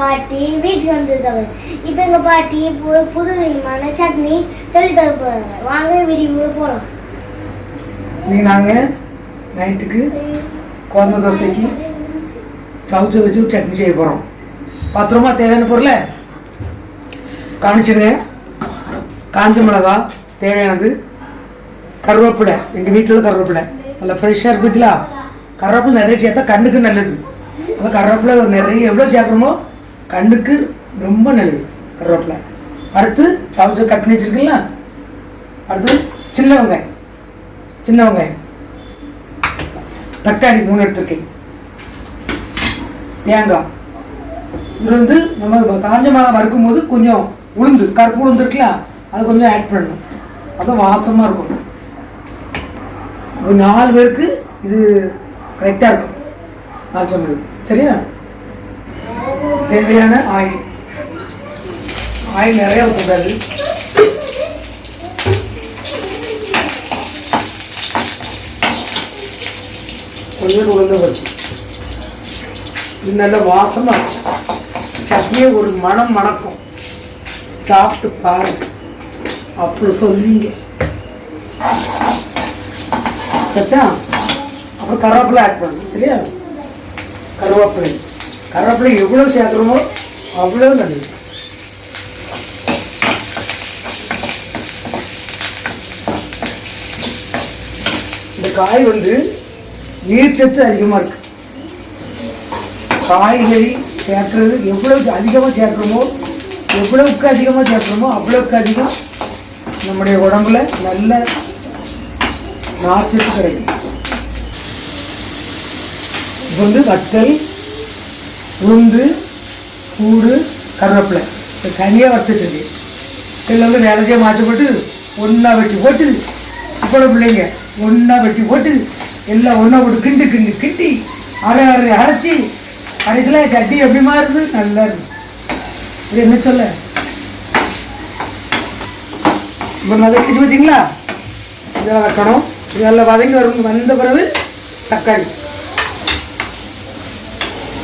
பாட்டி வீட்டுக்கு வந்தது இப்போ எங்கள் பாட்டி புது புது விதமான சட்னி சொல்லி தர போகிறாங்க வாங்க வீட்டுக்குள்ளே போகலாம் இன்னைக்கு நாங்கள் நைட்டுக்கு கோதுமை தோசைக்கு சவுச்ச வச்சு சட்னி செய்ய போகிறோம் பத்திரமா தேவையான பொருளை காமிச்சிருங்க காஞ்ச மிளகா தேவையானது கருவேப்பிலை. எங்கள் வீட்டில் கருவேப்பிலை. நல்லா ஃப்ரெஷ்ஷாக இருக்கு கருவேப்பிலை நிறைய சேர்த்தா கண்ணுக்கு நல்லது. அதனால் கருவேப்பிலை நிறைய எவ்வளோ சேர்க்குறோமோ கண்ணுக்கு ரொம்ப நல்லது கருவேப்பிலை. அடுத்து சவுச்ச கட் பண்ணி வச்சிருக்கீங்களா? அடுத்து சின்ன வெங்காயம். சின்ன வெங்காயம். தக்காளி மூணு எடுத்திருக்கேன். தேங்காய். இது வந்து நம்ம காஞ்ச மிளகா வறுக்கும் போது கொஞ்சம் உளுந்து கருப்பு உளுந்து இருக்குல்ல அது கொஞ்சம் ஆட் பண்ணணும். அது வாசமாக இருக்கும். ஒரு நாலு பேருக்கு இது கரெக்டாக இருக்கும். நான் சொன்னது. சரியா? தேவையான ஆயில். ஆயில் நிறைய ஊற்றக்கூடாது கொஞ்சம் உளுந்து வச்சு இது நல்ல வாசமாக இருக்கும் சட்னியே ஒரு மனம் மணக்கும். சாப்பிட்டு பாரு அப்படி சொல்வீங்க சச்சா? அப்புறம் கருவேப்பிலை ஆட் பண்ணணும் சரியா? கருவேப்பிலை. கருவேப்பிலை எவ்வளோ சேர்க்குறோமோ அவ்வளோ நல்லது. இந்த காய் வந்து நீர்ச்சத்து அதிகமாக இருக்கு. காய்கறி சேர்க்கறது எவ்வளவுக்கு அதிகமாக சேர்க்குறோமோ எவ்வளவுக்கு அதிகமாக சேர்க்குறோமோ அவ்வளவுக்கு அதிகம் நம்முடைய உடம்புல நல்ல நார்ச்சத்து கிடைக்கும். இப்போ வந்து வத்தல் உளுந்து பூடு கருவேப்பிலை. இது தனியாக வறுத்துட்டு சில வந்து வேலைக்கே மாற்றி போட்டு ஒன்றா வெட்டி போட்டு இப்போ பிள்ளைங்க ஒன்றா வெட்டி போட்டு எல்லாம் ஒன்றா போட்டு கிண்டு கிண்டு கிண்டி அரை அரை அரைச்சி கடைசியில் சட்னி எப்படிமா இருந்து? நல்லா இருக்கு. இது என்ன சொல்ல? இப்போ வதக்கிட்டு பார்த்தீங்களா இதெல்லாம் வைக்கணும் இதெல்லாம் வதங்கி வரும். வந்த பிறகு தக்காளி.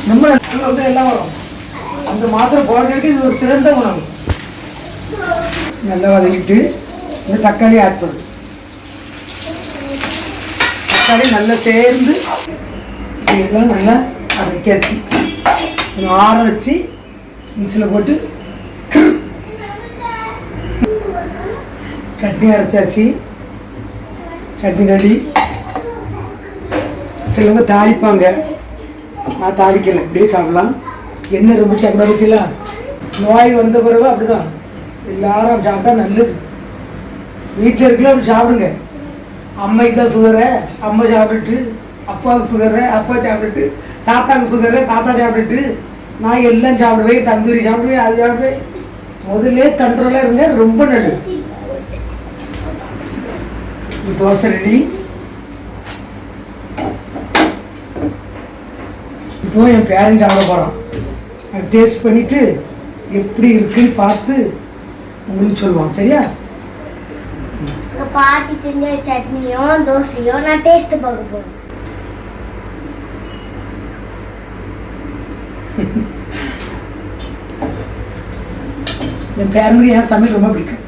நம்ம வந்து எல்லாம் வரும் அந்த மாத்திரை போடுறதுக்கு இது ஒரு சிறந்த உணவு. நல்லா வதக்கிட்டு இந்த தக்காளி ஆட் தக்காளி நல்லா சேர்ந்து இதெல்லாம் நல்லா அரைக்காச்சு கொஞ்சம் ஆற வச்சு மிக்சியில் போட்டு சட்னி அரைச்சாச்சு. சட்னி ரெடி. சிலவங்க தாளிப்பாங்க. நான் தாளிக்கல இப்படியே சாப்பிடலாம். எண்ணெய் ரொம்ப சாப்பிட பற்றில நோய் வந்த பிறகு அப்படிதான். எல்லாரும் சாப்பிட்டா நல்லது. வீட்டில் இருக்கல அப்படி சாப்பிடுங்க. அம்மைக்கு தான் சுகரு அம்மா சாப்பிட்டுட்டு அப்பாவுக்கு சுகரு அப்பா சாப்பிட்டுட்டு தாத்தாவுக்கு சுகரு தாத்தா சாப்பிட்டுட்டு நான் எல்லாம் சாப்பிடுவேன் தந்தூரி சாப்பிடுவேன் அது சாப்பிடுவேன். முதல்ல கண்ட்ரோலாக இருங்க ரொம்ப நல்லது. தோசை ரெடி. இப்போ என் பேரன் சாப்பிட போகிறான் டேஸ்ட் பண்ணிட்டு எப்படி இருக்குன்னு பார்த்து உங்களுக்கு சொல்லுவான் சரியா? பாட்டி செஞ்ச சட்னியும் தோசையும் நான் டேஸ்ட் பார்க்க போறேன். என் பேரனுக்கு என் சமையல் ரொம்ப பிடிக்கும்.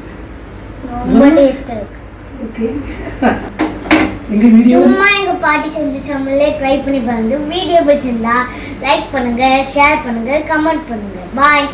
ரொம்ப டேஸ்டா இருக்கு. ஓகே எங்க வீடியோ சும்மா எங்க பாட்டி செஞ்ச சமையலே ட்ரை பண்ணி பாருங்க. வீடியோ பிடிச்சிருந்தா லைக் பண்ணுங்க ஷேர் பண்ணுங்க கமெண்ட் பண்ணுங்க. பாய்